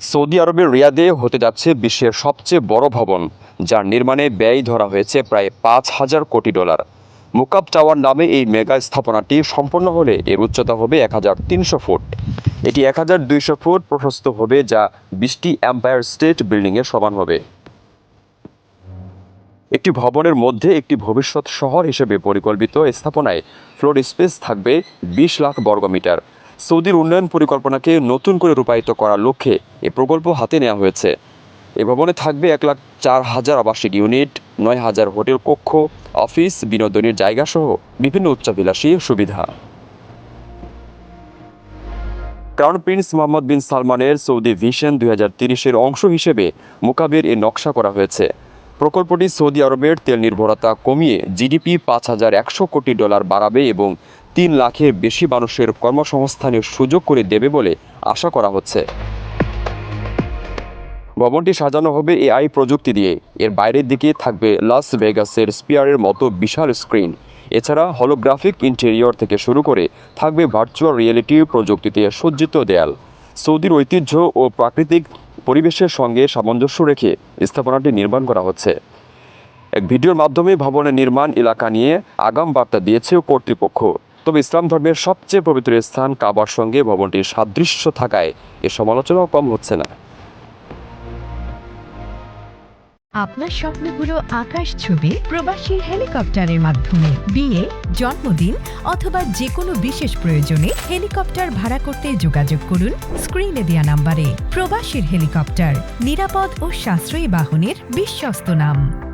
Saudi আরবের রিয়াদে হতে যাচ্ছে বিশ্বের সবচেয়ে বড় ভবন, যার নির্মাণে ব্যয় ধরা হয়েছে প্রায় পাঁচ হাজার কোটি ডলার। মুকাব টাওয়ার নামে এই মেগা স্থাপনাটি সম্পন্ন হলে এর উচ্চতা হবে এক হাজার তিনশো ফুট। এটি এক হাজার দুইশো ফুট প্রশস্ত হবে, যা বিশটি এম্পায়ার স্টেট বিল্ডিংয়ের সমান হবে। একটি ভবনের মধ্যে একটি ভবিষ্যৎ শহর হিসেবে পরিকল্পিত স্থাপনায় ফ্লোর স্পেস থাকবে বিশ লাখ বর্গমিটার সৌদির উন্নয়ন পরিকল্পনাকে নতুন করে রূপায়িত করার লক্ষ্যে এ প্রকল্প হাতে নেওয়া হয়েছে। এ ভবনে থাকবে এক লাখ চার হাজার আবাসিক ইউনিট, নয় হাজার হোটেল কক্ষ, অফিস, বিনোদনের জায়গা সহ বিভিন্ন উচ্চাভিলাষী সুবিধা। ক্রাউন প্রিন্স মোহাম্মদ বিন সালমানের সৌদি ভিশন দুই হাজার তিরিশের অংশ হিসেবে মোকাবের এ নকশা করা হয়েছে। প্রকল্পটি সৌদি আরবের তেল নির্ভরতা কমিয়ে জিডিপি পাঁচ হাজার একশো কোটি ডলার বাড়াবে এবং তিন লাখের বেশি মানুষের কর্মসংস্থানের সুযোগ করে দেবে বলে আশা করা হচ্ছে। ভবনটি সাজানো হবে এআই প্রযুক্তি দিয়ে। এর বাইরের দিকে থাকবে লাস ভেগাসের স্পিয়ারের মতো বিশাল স্ক্রিন। এছাড়া হলোগ্রাফিক ইন্টেরিয়র থেকে শুরু করে থাকবে ভার্চুয়াল রিয়েলিটি প্রযুক্তিতে সজ্জিত দেয়াল। সৌদির ঐতিহ্য ও প্রাকৃতিক পরিবেশের সঙ্গে সামঞ্জস্য রেখে স্থাপনাটি নির্মাণ করা হচ্ছে। এক ভিডিওর মাধ্যমে ভবনের নির্মাণ এলাকা নিয়ে আগাম বার্তা দিয়েছে কর্তৃপক্ষ। তবে ইসলাম ধর্মের সবচেয়ে পবিত্র স্থান কাবার সঙ্গে ভবনটির সাদৃশ্য থাকায় এর সমালোচনাও কম হচ্ছে না। আপনার স্বপ্নগুলো আকাশ ছবি প্রবাসী হেলিকপ্টারের মাধ্যমে। বিয়ে, জন্মদিন অথবা যে কোনো বিশেষ প্রয়োজনে হেলিকপ্টার ভাড়া করতে যোগাযোগ করুন স্ক্রিনে দেওয়া নাম্বারে। প্রবাসীর হেলিকপ্টার, নিরাপদ ও সাশ্রয়ী বাহনের বিশ্বস্ত নাম।